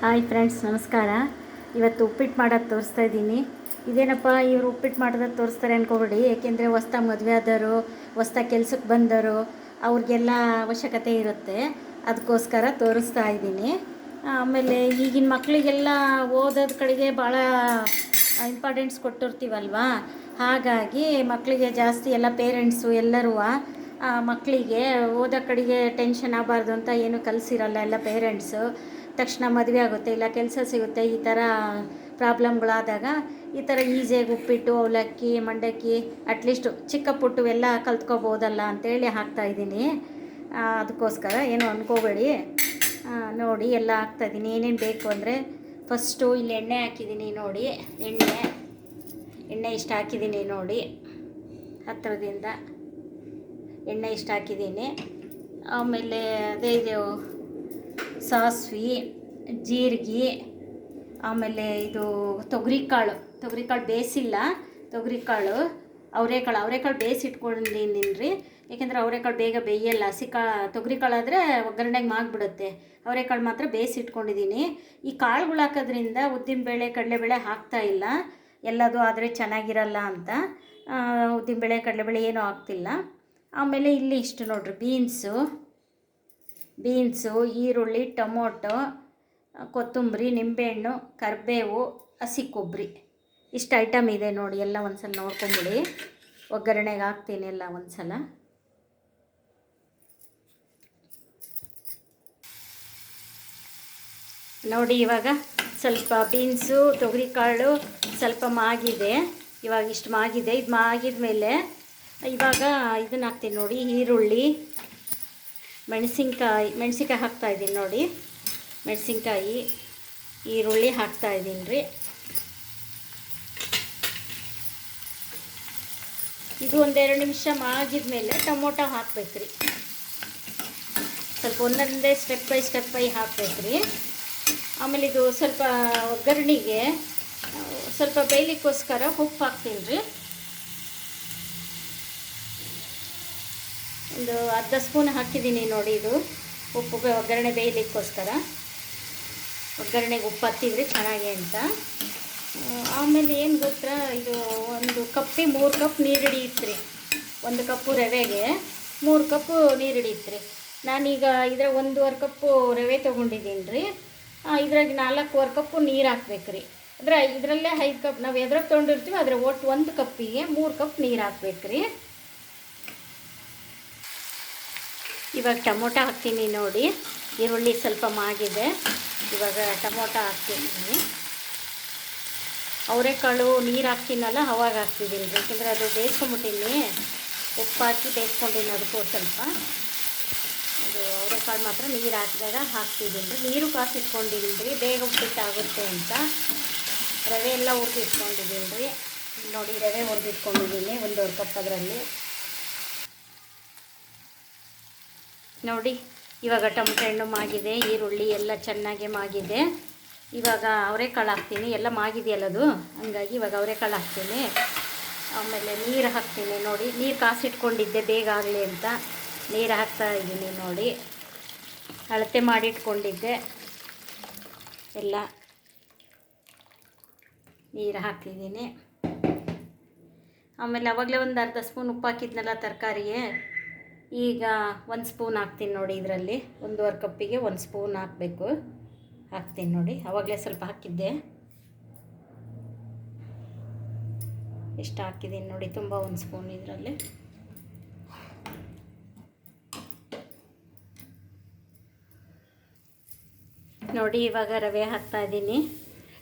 Hi friends, ನಮಸ್ಕಾರ. ಇವತ್ತು ಉಪ್ಪಿಟ್ಟು ಮಾಡೋದು ತೋರಿಸ್ತಾ ಇದ್ದೀನಿ. ಇದೇನಪ್ಪ, ಇವರು ಉಪ್ಪಿಟ್ಟು ಮಾಡೋದು ತೋರಿಸ್ತಾರೆ ಅನ್ಕೋಬೇಡಿ. ಏಕೆಂದರೆ ಹೊಸ್ದಾಗಿ ಮದುವೆ ಆದವರು ಹೊಸ್ದಾಗಿ ಕೆಲ್ಸಕ್ಕೆ ಬಂದವರು, ಅವ್ರಿಗೆಲ್ಲ ಅವಶ್ಯಕತೆ ಇರುತ್ತೆ. ಅದಕ್ಕೋಸ್ಕರ ತೋರಿಸ್ತಾ ಇದ್ದೀನಿ. ಆಮೇಲೆ ಈಗಿನ ಮಕ್ಕಳಿಗೆಲ್ಲ ಓದೋದ ಕಡೆಗೆ ಭಾಳ ಇಂಪಾರ್ಟೆನ್ಸ್ ಕೊಟ್ಟಿರ್ತೀವಲ್ವಾ? ಹಾಗಾಗಿ ಮಕ್ಕಳಿಗೆ ಜಾಸ್ತಿ ಎಲ್ಲ ಪೇರೆಂಟ್ಸು ಎಲ್ಲರೂ ಮಕ್ಕಳಿಗೆ ಓದೋ ಕಡೆಗೆ ಟೆನ್ಷನ್ ಆಗಬಾರ್ದು ಅಂತ ಏನು ಕಲಿಸಿರಲ್ಲ ಎಲ್ಲ ಪೇರೆಂಟ್ಸು ತಕ್ಷಣ ಮದುವೆ ಆಗುತ್ತೆ, ಇಲ್ಲ ಕೆಲಸ ಸಿಗುತ್ತೆ, ಈ ಥರ ಪ್ರಾಬ್ಲಮ್ಗಳಾದಾಗ ಈ ಥರ ಈಸಿಯಾಗಿ ಉಪ್ಪಿಟ್ಟು, ಅವಲಕ್ಕಿ, ಮಂಡಕ್ಕಿ ಅಟ್ಲೀಸ್ಟು ಚಿಕ್ಕ ಪುಟ್ಟು ಎಲ್ಲ ಕಲ್ತ್ಕೋಬೋದಲ್ಲ ಅಂತೇಳಿ ಹಾಕ್ತಾಯಿದ್ದೀನಿ ಅದಕ್ಕೋಸ್ಕರ ಏನು ಅಂದ್ಕೋಬೇಡಿ ನೋಡಿ ಎಲ್ಲ ಹಾಕ್ತಾಯಿದ್ದೀನಿ ಏನೇನು ಬೇಕು ಅಂದರೆ ಫಸ್ಟು ಇಲ್ಲಿ ಎಣ್ಣೆ ಹಾಕಿದ್ದೀನಿ ನೋಡಿ. ಎಣ್ಣೆ ಎಣ್ಣೆ ಇಷ್ಟು ಹಾಕಿದ್ದೀನಿ ನೋಡಿ. ಹತ್ತಿರದಿಂದ ಎಣ್ಣೆ ಇಷ್ಟು ಹಾಕಿದ್ದೀನಿ. ಆಮೇಲೆ ಅದೇ ಇದು ಸಾಸ್ವೆ, ಜೀರಿಗೆ, ಆಮೇಲೆ ಇದು ತೊಗರಿಕಾಳು. ತೊಗರಿಕಾಳು ಬೇಯಿಸಿಲ್ಲ. ತೊಗರಿಕಾಳು, ಅವರೆಕಾಳು ಅವರೆಕಾಳು ನಿನ್ರಿ ಯಾಕೆಂದರೆ ಅವರೆಕಾಳು ಬೇಗ ಬೇಯಲ್ಲ. ಹಸಿ ಕಾ ತೊಗರಿಕಾಳು ಆದರೆ ಒಗ್ಗರಣೆಗೆ ಮಾಗ್ಬಿಡುತ್ತೆ. ಅವರೆಕಾಳು ಮಾತ್ರ ಬೇಯಿಸಿಟ್ಕೊಂಡಿದ್ದೀನಿ. ಈ ಕಾಳುಗಳು ಹಾಕೋದ್ರಿಂದ ಉದ್ದಿನಬೇಳೆ ಕಡಲೆಬೇಳೆ ಹಾಕ್ತಾ ಇಲ್ಲ. ಎಲ್ಲದೂ ಆದರೆ ಚೆನ್ನಾಗಿರಲ್ಲ ಅಂತ. ಉದ್ದಿನಬೇಳೆ ಕಡಲೆಬೇಳೆ ಏನೂ ಹಾಕ್ತಿಲ್ಲ. ಆಮೇಲೆ ಇಲ್ಲಿ ಇಷ್ಟು ನೋಡ್ರಿ, ಬೀನ್ಸು. ಬೀನ್ಸು, ಈರುಳ್ಳಿ, ಟೊಮೊಟೊ, ಕೊತ್ತಂಬರಿ, ನಿಂಬೆಹಣ್ಣು, ಕರಿಬೇವು, ಹಸಿ ಕೊಬ್ಬರಿ. ಇಷ್ಟು ಐಟಮ್ ಇದೆ ನೋಡಿ, ಎಲ್ಲ ಒಂದ್ಸಲ ನೋಡ್ಕೊಂಬಿಡಿ. ಒಗ್ಗರಣೆಗೆ ಹಾಕ್ತೀನಿ ಎಲ್ಲ ಒಂದ್ಸಲ. ನೋಡಿ, ಇವಾಗ ಸ್ವಲ್ಪ ಬೀನ್ಸು, ತೊಗರಿಕಾಳು ಸ್ವಲ್ಪ ಮಾಗಿದೆ. ಇವಾಗ ಇಷ್ಟು ಮಾಗಿದೆ. ಇದು ಮಾಗಿದ ಮೇಲೆ ಇವಾಗ ಇದನ್ನ ಹಾಕ್ತೀನಿ ನೋಡಿ, ಈರುಳ್ಳಿ. ಮೆಣಸಿನ್ಕಾಯಿ ಮೆಣಸಿನ್ಕಾಯಿ ಹಾಕ್ತಾಯಿದ್ದೀನಿ ನೋಡಿ. ಮೆಣಸಿನ್ಕಾಯಿ, ಈರುಳ್ಳಿ ಹಾಕ್ತಾಯಿದ್ದೀನಿ ರೀ. ಇದು ಒಂದೆರಡು ನಿಮಿಷ ಮಾಗಿದ ಮೇಲೆ ಟೊಮೊಟೊ ಹಾಕ್ಬೇಕು ರೀ. ಸ್ವಲ್ಪ ಒಂದೊಂದೇ ಸ್ಟೆಪ್ ಬೈ ಸ್ಟೆಪ್ ಬೈ ಹಾಕ್ಬೇಕು ರೀ. ಆಮೇಲೆ ಇದು ಸ್ವಲ್ಪ ಒಗ್ಗರಣೆಗೆ ಸ್ವಲ್ಪ ಬೇಯಲಿಕ್ಕೋಸ್ಕರ ಉಪ್ಪು ಹಾಕ್ತೀನಿ ರೀ. ಒಂದು ಅರ್ಧ ಸ್ಪೂನ್ ಹಾಕಿದ್ದೀನಿ ನೋಡಿ ಇದು. ಉಪ್ಪು ಒಗ್ಗರಣೆ ಬೇಯಲಿಕ್ಕೋಸ್ಕರ. ಒಗ್ಗರಣೆಗೆ ಉಪ್ಪು ಹತ್ತಿದ್ರೆ ಚೆನ್ನಾಗಿ ಅಂತ. ಆಮೇಲೆ ಏನು ಗೊತ್ತಾ, ಇದು ಒಂದು ಕಪ್ಪಿ ಮೂರು ಕಪ್ ನೀರು ಹಿಡಿಯುತ್ತೆ ಒಂದು ಕಪ್ಪು ರವೆಗೆ ಮೂರು ಕಪ್ಪು ನೀರು ಹಿಡಿಯುತ್ತೆ ನಾನೀಗ ಇದ್ರ ಒಂದೂವರೆ ಕಪ್ಪು ರವೆ ತೊಗೊಂಡಿದ್ದೀನಿ ರೀ ಇದ್ರಾಗ ನಾಲ್ಕೂವರೆ ಕಪ್ಪು ನೀರು ಹಾಕ್ಬೇಕು ರೀ ಅಂದರೆ ಇದರಲ್ಲೇ ಐದು ಕಪ್ ನಾವು ಎದ್ರಾಗ ತೊಗೊಂಡಿರ್ತೀವಿ ಅದರ ಒಟ್ಟು ಒಂದು ಕಪ್ಪಿಗೆ ಮೂರು ಕಪ್ ನೀರು ಹಾಕ್ಬೇಕು ರೀ ಇವಾಗ ಟೊಮೊಟೊ ಹಾಕ್ತೀನಿ ನೋಡಿ. ಈರುಳ್ಳಿ ಸ್ವಲ್ಪ ಮಾಗಿದೆ. ಇವಾಗ ಟೊಮೊಟೊ ಹಾಕ್ತಿದ್ದೀನಿ ಅವರೆಕಾಳು ನೀರು ಹಾಕ್ತೀನಲ್ಲ, ಅವಾಗ ಹಾಕ್ತಿದ್ದೀನಿ. ಯಾಕೆಂದರೆ ಅದು ಬೇಯಿಸ್ಕೊಂಬಿಟ್ಟಿನಿ ಉಪ್ಪು ಹಾಕಿ ಬೇಯಿಸ್ಕೊಂಡಿನಿ ಅದಕ್ಕೂ ಸ್ವಲ್ಪ. ಅದು ಅವರೆಕಾಳು ಮಾತ್ರ ನೀರು ಹಾಕಿದಾಗ ಹಾಕ್ತಿದ್ದೀನಿ. ನೀರು ಕಾಸಿಟ್ಕೊಂಡಿದ್ದೀನಿ. ರೀ ಬೇಗ ಉಪ್ಪಿಟ್ಟಾಗುತ್ತೆ ಅಂತ. ರವೆ ಎಲ್ಲ ಹುರಿದಿಟ್ಕೊಂಡಿದ್ದೀನಿ. ರೀ ನೋಡಿ, ರವೆ ಹುರಿದಿಟ್ಕೊಂಡಿದ್ದೀನಿ ಒಂದೂವರೆ ಕಪ್ ಅದರಲ್ಲಿ. ನೋಡಿ, ಇವಾಗ ಟೊಮೆಟೊ ಹಣ್ಣು ಮಾಗಿದೆ, ಈರುಳ್ಳಿ ಎಲ್ಲ ಚೆನ್ನಾಗಿ ಮಾಗಿದೆ. ಇವಾಗ ಅವರೆಕಾಳು ಹಾಕ್ತೀನಿ, ಎಲ್ಲ ಮಾಗಿದೆಯಲ್ಲ ಅದು? ಹಂಗಾಗಿ ಇವಾಗ ಅವರೆಕಾಳು ಹಾಕ್ತೀನಿ. ಆಮೇಲೆ ನೀರು ಹಾಕ್ತೀನಿ ನೋಡಿ, ನೀರು ಕಾಸಿಟ್ಕೊಂಡಿದ್ದೆ ಬೇಗ ಆಗಲಿ ಅಂತ. ನೀರು ಹಾಕ್ತಾ ಇದ್ದೀನಿ ನೋಡಿ. ಅಳತೆ ಮಾಡಿಟ್ಕೊಂಡಿದ್ದೆ. ಎಲ್ಲ ನೀರು ಹಾಕ್ತಿದ್ದೀನಿ. ಆಮೇಲೆ ಅವಾಗಲೇ ಒಂದು ಅರ್ಧ ಸ್ಪೂನ್ ಉಪ್ಪು ಹಾಕಿದ್ನಲ್ಲ ತರಕಾರಿಗೆ. ಈಗ ಒಂದು ಸ್ಪೂನ್ ಹಾಕ್ತೀನಿ ನೋಡಿ ಇದರಲ್ಲಿ. ಒಂದೂವರೆ ಕಪ್ಪಿಗೆ ಒಂದು ಸ್ಪೂನ್ ಹಾಕಬೇಕು. ಹಾಕ್ತೀನಿ ನೋಡಿ. ಆವಾಗಲೇ ಸ್ವಲ್ಪ ಹಾಕಿದ್ದೆ. ಎಷ್ಟು ಹಾಕಿದ್ದೀನಿ ನೋಡಿ, ತುಂಬ ಒಂದು ಸ್ಪೂನ್ ಇದರಲ್ಲಿ. ನೋಡಿ, ಇವಾಗ ರವೆ ಹಾಕ್ತಾ ಇದ್ದೀನಿ.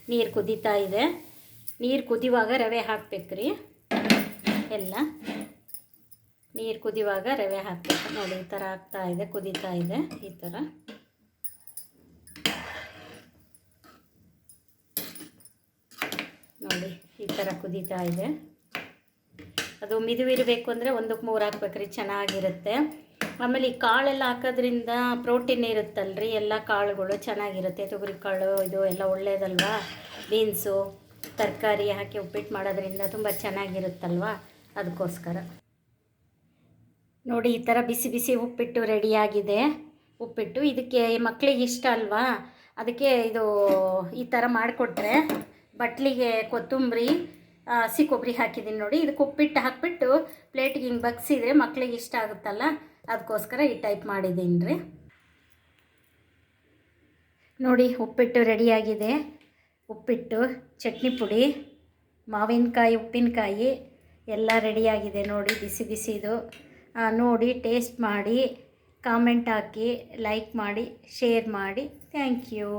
ನೀರು ಕುದೀತಾ ಇದೆ. ನೀರು ಕುದಿಯುವಾಗ ರವೆ ಹಾಕ್ಬೇಕು ಎಲ್ಲ. ನೀರು ಕುದಿಯುವಾಗ ರವೆ ಹಾಕಬೇಕು. ನೋಡಿ, ಈ ಥರ ಆಗ್ತಾ ಇದೆ, ಕುದೀತಾ ಇದೆ, ಈ ಥರ ನೋಡಿ, ಈ ಥರ ಕುದೀತಾ ಇದೆ. ಅದು ಮಿದುವಿರಬೇಕು ಅಂದರೆ ಒಂದಕ್ಕೆ ಮೂರು ಹಾಕ್ಬೇಕ್ರಿ, ಚೆನ್ನಾಗಿರುತ್ತೆ. ಆಮೇಲೆ ಈ ಕಾಳೆಲ್ಲ ಹಾಕೋದ್ರಿಂದ ಪ್ರೋಟೀನ್ ಇರುತ್ತಲ್ರಿ, ಎಲ್ಲ ಕಾಳುಗಳು ಚೆನ್ನಾಗಿರುತ್ತೆ. ತೊಗರಿ ಕಾಳು, ಇದು ಎಲ್ಲ ಒಳ್ಳೇದಲ್ವಾ? ಬೀನ್ಸು, ತರಕಾರಿ ಹಾಕಿ ಉಪ್ಪಿಟ್ಟು ಮಾಡೋದ್ರಿಂದ ತುಂಬ ಚೆನ್ನಾಗಿರುತ್ತಲ್ವ? ಅದಕ್ಕೋಸ್ಕರ. ನೋಡಿ, ಈ ಥರ ಬಿಸಿ ಬಿಸಿ ಉಪ್ಪಿಟ್ಟು ರೆಡಿಯಾಗಿದೆ ಉಪ್ಪಿಟ್ಟು ಇದಕ್ಕೆ ಮಕ್ಕಳಿಗೆ ಇಷ್ಟ ಅಲ್ವಾ? ಅದಕ್ಕೆ ಇದು ಈ ಥರ ಮಾಡಿಕೊಟ್ರೆ ಬಟ್ಲಿಗೆ ಕೊತ್ತಂಬರಿ ಹಸಿ ಕೊಬ್ಬರಿ ಹಾಕಿದ್ದೀನಿ ನೋಡಿ. ಇದಕ್ಕೆ ಉಪ್ಪಿಟ್ಟು ಹಾಕ್ಬಿಟ್ಟು ಪ್ಲೇಟಿಗೆ ಹಿಂಗೆ ಬಗ್ಸಿದ್ರೆ ಮಕ್ಕಳಿಗೆ ಇಷ್ಟ ಆಗುತ್ತಲ್ಲ? ಅದಕ್ಕೋಸ್ಕರ ಈ ಟೈಪ್ ಮಾಡಿದ್ದೀನಿ ರೀ. ನೋಡಿ, ಉಪ್ಪಿಟ್ಟು ರೆಡಿಯಾಗಿದೆ ಉಪ್ಪಿಟ್ಟು, ಚಟ್ನಿ ಪುಡಿ, ಮಾವಿನಕಾಯಿ, ಉಪ್ಪಿನಕಾಯಿ ಎಲ್ಲ ರೆಡಿಯಾಗಿದೆ ನೋಡಿ. ಬಿಸಿ ಬಿಸಿದು ನೋಡಿ ಟೇಸ್ಟ್ ಮಾಡಿ ಕಾಮೆಂಟ್ ಹಾಕಿ ಲೈಕ್ ಮಾಡಿ ಶೇರ್ ಮಾಡಿ. Thank you